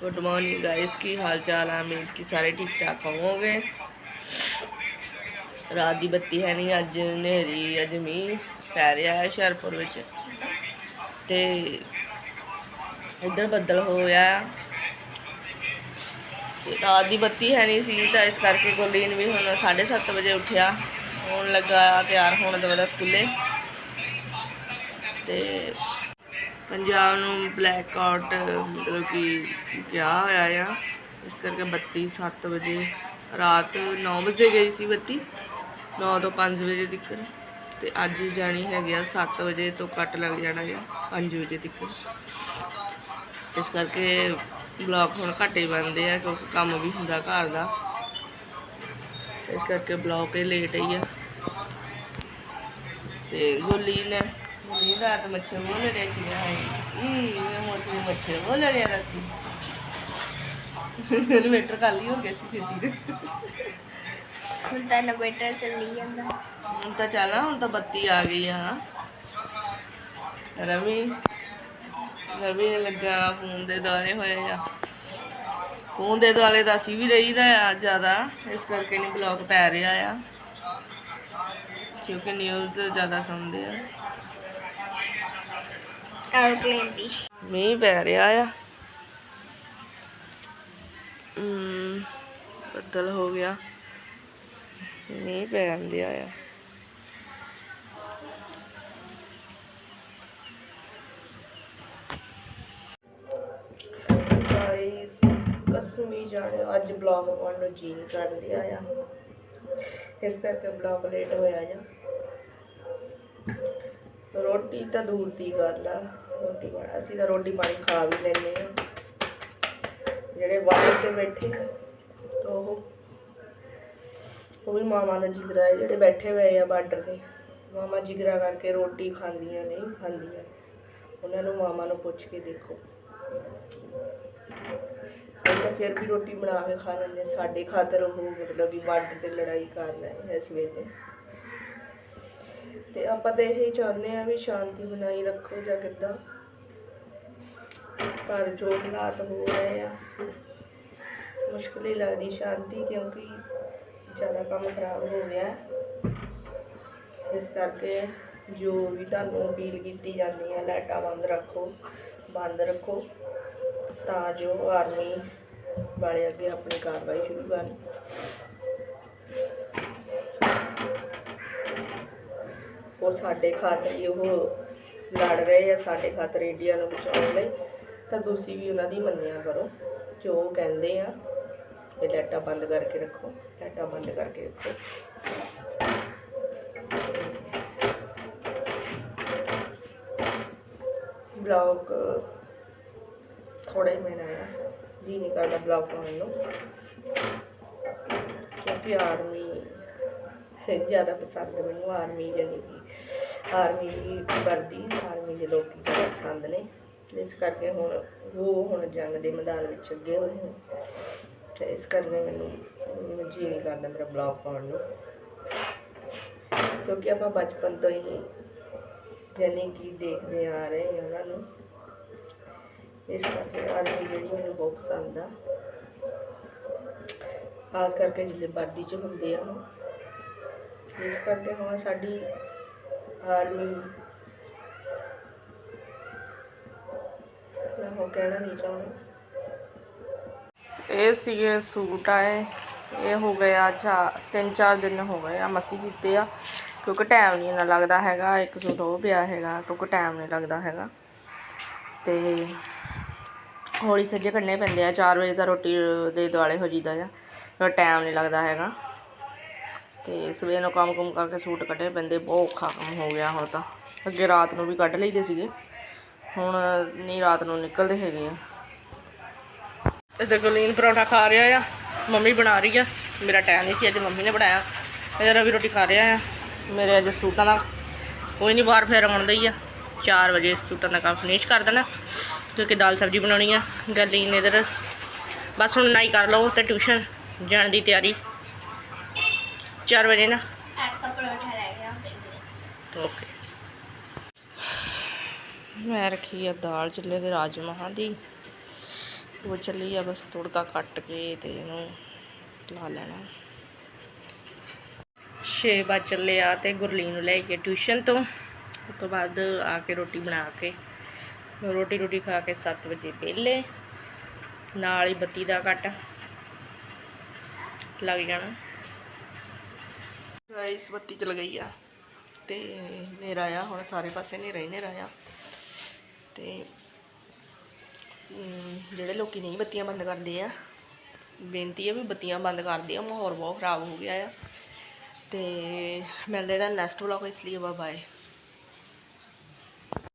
Good morning guys की हाल चाल है उम्मीद कि ਸਾਰੇ ਠੀਕ ਠਾਕ ਹੋਵੋਗੇ ਰਾਤ ਦੀ ਬੱਤੀ ਹੈ ਨਹੀਂ ਅੱਜ ਹਨੇਰੀ ਅੱਜ ਮੀਂਹ ਪੈ ਰਿਹਾ ਹੈ ਹੁਸ਼ਿਆਰਪੁਰ ਵਿੱਚ ਤੇ ਇੱਧਰ ਬੱਦਲ ਹੋਇਆ ਤੇ ਰਾਤ ਦੀ ਬੱਤੀ ਹੈ ਨਹੀਂ ਸੀ ਤਾਂ ਇਸ ਕਰਕੇ ਗੁਰਲੀਨ ਵੀ ਹੁਣ 7:30 ਵਜੇ ਉੱਠਿਆ ਹੁਣ ਲੱਗਾ ਤਿਆਰ ਹੋਣ ਦੇ ਵੇਲੇ ਸਕੂਲੇ ਤੇ ਪੰਜਾਬ ਨੂੰ ਬਲੈਕ ਆਊਟ ਮਤਲਬ ਕਿ ਕਿਹਾ ਹੋਇਆ ਆ। ਇਸ ਕਰਕੇ ਬੱਤੀ 7 ਵਜੇ, ਰਾਤ 9 ਵਜੇ ਗਈ ਸੀ ਬੱਤੀ। 9 ਤੋਂ 5 ਵਜੇ ਤੱਕ ਤੇ ਅੱਜ ਜਾਣੀ ਹੈਗੀ ਆ 7 ਵਜੇ ਤੋਂ ਕੱਟ ਲੱਗ ਜਾਣਾ ਆ 5 ਵਜੇ ਤੱਕ ਇਸ ਕਰਕੇ ਬਲੌਗ ਹੁਣ ਘੱਟੇ ਬਣਦੇ ਆ, ਕਿਉਂਕਿ ਕੰਮ ਵੀ ਹੁੰਦਾ ਘਰ ਦਾ। ਇਸ ਕਰਕੇ ਬਲੌਗ ਇਹ ਲੇਟ ਹੀ ਆ। ਤੇ ਗੋਲੀ ਨੇ ਰਾਤ ਮੱਛਰ ਮੋਹ ਲੜਿਆ ਸੀ ਆਈ ਇਹ ਮੈਂ ਮੋਟੀ ਮੱਛਰ ਮੋਹ ਲੜਿਆ ਰਾਤੀ। ਇਨਵੇਟਰ ਖਾਲੀ ਹੋ ਗਿਆ ਸੀ ਛੇਤੀ ਦੇ। ਹੁਣ ਤਾਂ ਇਨਵੇਟਰ ਚੱਲੀ ਜਾਂਦਾ। ਹੁਣ ਤਾਂ ਚੱਲ ਹੁਣ ਤਾਂ ਬੱਤੀ ਆ ਗਈ ਆ। ਰਵੀ ਰਵੀ ਨੇ ਲੱਗਾ ਫੋਨ ਦੇ ਦੁਆਲੇ ਹੋਏ ਆ ਫੋਨ ਦੇ ਦੁਆਲੇ ਤਾਂ ਅਸੀਂ ਵੀ ਰਹੀਦਾ ਆ ਜ਼ਿਆਦਾ ਇਸ ਕਰਕੇ ਨਹੀਂ ਬਲੌਗ ਪੈ ਰਿਹਾ ਆ। ਕਿਉਂਕਿ ਨਿਊਜ਼ ਜ਼ਿਆਦਾ ਸੁਣਦੇ ਆ। ਐਰੋਪਲੇਨ ਦੀ। ਮੀਂਹ ਪੈ ਰਿਹਾ ਆ। ਬੱਦਲ ਹੋ ਗਿਆ। ਮੀਂਹ ਪੈਣ ਦਿਆ ਆ। ਗਾਇਸ ਕਸਮੀ ਜਾਣੇ ਅੱਜ ਬਲੌਗ ਪਾਉਣ ਨੂੰ ਜੀ ਨਹੀਂ ਕਰ ਰਿਹਾ ਆ। ਇਸ ਕਰਕੇ ਬਲੌਗ ਲੇਟ ਹੋਇਆ ਆ। ਰੋਟੀ ਤਾਂ ਦੂਰ ਦੀ ਗੱਲ ਆ। ਰੋਟੀ ਪਾਣੀ ਅਸੀਂ ਤਾਂ ਰੋਟੀ ਪਾਣੀ ਖਾ ਵੀ ਲੈਂਦੇ ਆ। ਜਿਹੜੇ ਬਾਹਰ ਤੇ ਬੈਠੇ ਉਹ ਉਹ ਵੀ ਮਾਮਾ ਦਾ ਜਿਗਰਾ ਹੈ, ਜਿਹੜੇ ਬੈਠੇ ਹੋਏ ਆ ਬਾਰਡਰ ਤੇ। ਮਾਮਾ ਜਿਗਰਾ ਕਰਕੇ ਰੋਟੀ ਖਾਂਦੀਆਂ ਨਹੀਂ ਖਾਂਦੀਆਂ। ਉਹਨਾਂ ਨੂੰ ਮਾਮਾ ਨੂੰ ਪੁੱਛ ਕੇ ਦੇਖੋ। ਤਾਂ ਫਿਰ ਵੀ ਰੋਟੀ ਬਣਾ ਕੇ ਖਾ ਲੈਂਦੇ ਸਾਡੇ ਖਾਤਰ ਉਹ ਮਤਲਬ ਵੀ ਬਾਰਡਰ ਤੇ ਲੜਾਈ ਕਰ ਰਹੇ ਇਸ ਵੇਲੇ। ਤੇ ਆਪਾਂ ਤਾਂ ਇਹੀ ਚਾਹੁੰਦੇ ਆ ਵੀ ਸ਼ਾਂਤੀ ਬਣਾਈ ਰੱਖੋ ਜਾਂ ਕਿੱਦਾਂ। ਪਰ ਜੋ ਹਾਲਾਤ ਹੋ ਰਹੇ ਆ, ਮੁਸ਼ਕਿਲ ਹੀ ਲੱਗਦੀ ਸ਼ਾਂਤੀ ਕਿਉਂਕਿ ਜ਼ਿਆਦਾ ਕੰਮ ਖਰਾਬ ਹੋ ਗਿਆ ਇਸ ਕਰਕੇ ਜੋ ਵੀ ਤੁਹਾਨੂੰ ਅਪੀਲ ਕੀਤੀ ਜਾਂਦੀ ਹੈ, ਲਾਈਟਾਂ ਬੰਦ ਰੱਖੋ ਬੰਦ ਰੱਖੋ, ਤਾਂ ਜੋ ਆਰਮੀ ਵਾਲੇ ਅੱਗੇ ਆਪਣੀ ਕਾਰਵਾਈ ਸ਼ੁਰੂ ਕਰਨ। ਉਹ ਸਾਡੇ ਖਾਤਰ ਹੀ ਉਹ ਲੜ ਰਹੇ ਆ, ਸਾਡੇ ਖਾਤਰ ਇੰਡੀਆ ਨੂੰ ਬਚਾਉਣ ਲਈ। ਤਾਂ ਤੁਸੀਂ ਵੀ ਉਹਨਾਂ ਦੀ ਮੰਨਿਆ ਕਰੋ, ਜੋ ਉਹ ਕਹਿੰਦੇ ਆ, ਇਹ ਲਾਈਟਾਂ ਬੰਦ ਕਰਕੇ ਰੱਖੋ ਲਾਈਟਾਂ ਬੰਦ ਕਰਕੇ ਰੱਖੋ। ਬਲੌਗ ਥੋੜੇ ਮਹੀਨਾ ਆ ਜੀ ਨਹੀਂ ਕਰਦਾ ਬਲੌਗ ਪਾਉਣ ਨੂੰ। ਕਿਉਂਕਿ ਆਰਮੀ ਜ਼ਿਆਦਾ ਪਸੰਦ ਮੈਨੂੰ ਆਰਮੀ ਯਾਨੀ ਕਿ ਆਰਮੀ ਦੀ ਵਰਦੀ, ਆਰਮੀ ਦੇ ਲੋਕ ਜ਼ਿਆਦਾ ਪਸੰਦ ਨੇ। ਇਸ ਕਰਕੇ ਹੁਣ ਉਹ ਹੁਣ ਜੰਗ ਦੇ ਮੈਦਾਨ ਵਿੱਚ ਅੱਗੇ ਹੋਏ ਨੇ। ਤੇ ਇਸ ਕਰਕੇ ਮੈਨੂੰ ਜੀ ਨਹੀਂ ਕਰਦਾ ਮੇਰਾ ਬਲੌਗ ਪਾਉਣ ਨੂੰ। ਕਿਉਂਕਿ ਆਪਾਂ ਬਚਪਨ ਤੋਂ ਹੀ ਜਾਨੀ ਕਿ ਦੇਖਦੇ ਆ ਰਹੇ ਹਾਂ ਉਹਨਾਂ ਨੂੰ। ਇਸ ਕਰਕੇ ਆਰਮੀ ਜਿਹੜੀ ਮੈਨੂੰ ਬਹੁਤ ਪਸੰਦ ਆ। ਖਾਸ ਕਰਕੇ ਜਿਹੜੇ ਵਰਦੀ 'ਚ ਹੁੰਦੇ ਆ ਇਸ ਕਰਕੇ ਹੁਣ ਸਾਡੀ ਆਰਮੀ ਮੈਂ ਹੋ ਕਹਿਣਾ ਨਹੀਂ ਚਾਹੁੰਦੀ। ਇਹ ਸੀਗੇ ਸੂਟ ਆਏ, ਇਹ ਹੋ ਗਿਆ ਚਾ ਤਿੰਨ ਚਾਰ ਦਿਨ ਹੋ ਗਏ ਆ ਮਸੀ ਕੀਤੇ ਆ, ਕਿਉਂਕਿ ਟਾਈਮ ਨਹੀਂ ਨਾ ਲੱਗਦਾ ਹੈਗਾ, ਇੱਕ ਸੂਟ ਉਹ ਪਿਆ ਹੈਗਾ, ਕਿਉਂਕਿ ਟਾਈਮ ਨਹੀਂ ਲੱਗਦਾ ਹੈਗਾ। ਤੇ ਹੌਲੀ ਸੱਜੇ ਕਰਨੇ ਪੈਂਦੇ ਆ 4 ਵਜੇ ਤਾਂ ਰੋਟੀ ਦੇ ਦੁਆਲੇ ਹੋ ਜੀਦਾ ਆ ਟਾਈਮ ਨਹੀਂ ਲੱਗਦਾ ਹੈਗਾ। ਤੇ ਸਵੇਰ ਨੂੰ ਕੰਮ ਕੁਮ ਕਰਕੇ ਸੂਟ ਕੱਢੇ ਪੈਂਦੇ, ਬਹੁਤ ਔਖਾ ਕੰਮ ਹੋ ਗਿਆ ਹੁਣ ਤਾਂ। ਅੱਗੇ ਰਾਤ ਨੂੰ ਵੀ ਕੱਢ ਲਈਦੇ ਸੀਗੇ। ਹੁਣ ਨਹੀਂ, ਰਾਤ ਨੂੰ ਨਿਕਲਦੇ ਹੈਗੇ ਆ। ਇੱਥੇ ਗਲੀਨ ਪਰੌਂਠਾ ਖਾ ਰਿਹਾ ਆ, ਮੰਮੀ ਬਣਾ ਰਹੀ ਆ। ਮੇਰਾ ਟਾਈਮ ਨਹੀਂ ਸੀ, ਅੱਜ ਮੰਮੀ ਨੇ ਬਣਾਇਆ। ਇਹ ਰਵੀ ਰੋਟੀ ਖਾ ਰਿਹਾ ਆ। ਮੇਰੇ ਅੱਜ ਸੂਟਾਂ ਦਾ ਕੋਈ ਨਹੀਂ, ਬਾਹਰ ਫੇਰ ਆਉਣ ਹੀ ਆ। 4 ਵਜੇ ਸੂਟਾਂ ਦਾ ਕੰਮ ਫਿਨਿਸ਼ ਕਰ ਦੇਣਾ, ਕਿਉਂਕਿ ਦਾਲ ਸਬਜ਼ੀ ਬਣਾਉਣੀ ਆ। ਗਲੀਨ ਇਧਰ, ਬਸ ਹੁਣ ਨਾਈ ਕਰ ਲਓ ਤੇ ਟਿਊਸ਼ਨ ਜਾਣ ਦੀ ਤਿਆਰੀ। 4 ਵਜੇ ਨਾ। ਇੱਕ ਪਰੌਂਠਾ ਰਹਿ ਗਿਆ। ਓਕੇ ਮੈਂ ਰੱਖੀ ਆ ਦਾਲ ਚੁੱਲ੍ਹੇ ਦੇ ਰਾਜਮਾਹਾਂ ਦੀ। ਉਹ ਚੱਲੀ ਆ ਬਸ ਤੁੜਕਾ ਕੱਟ ਕੇ ਤੇ ਇਹਨੂੰ ਲਾ ਲੈਣਾ। 6 ਵਜੇ ਚੱਲੇ ਆ ਤੇ ਗੁਰਲੀਨ ਨੂੰ ਲੈ ਕੇ ਟਿਊਸ਼ਨ ਤੋਂ। ਉਸ ਤੋਂ ਬਾਅਦ ਆ ਕੇ ਰੋਟੀ ਬਣਾ ਕੇ। ਰੋਟੀ ਰੋਟੀ ਖਾ ਕੇ 7 ਵਜੇ ਵਿਹਲੇ। ਨਾਲ ਹੀ ਬੱਤੀ ਦਾ ਕੱਟ ਲੱਗ ਜਾਣਾ। ਗਾਇਸ ਬੱਤੀ ਚਲ ਗਈ ਆ। ਤੇ ਹਨੇਰਾ ਆ ਹੁਣ ਸਾਰੇ ਪਾਸੇ ਹਨੇਰਾ ਹੀ ਹਨੇਰਾ ਆ ਤੇ ਜਿਹੜੇ ਲੋਕੀ ਨਹੀਂ ਬੱਤੀਆਂ ਬੰਦ ਕਰਦੇ ਆ, ਬੇਨਤੀ ਹੈ ਵੀ ਬੱਤੀਆਂ ਬੰਦ ਕਰ ਦਿਓ, ਮਾਹੌਲ ਬਹੁਤ ਖਰਾਬ ਹੋ ਗਿਆ ਆ। ਤੇ ਮਿਲਦੇ ਦਾ ਨੈਕਸਟ ਵਲੌਗ, ਇਸ ਲਈ ਬਾਏ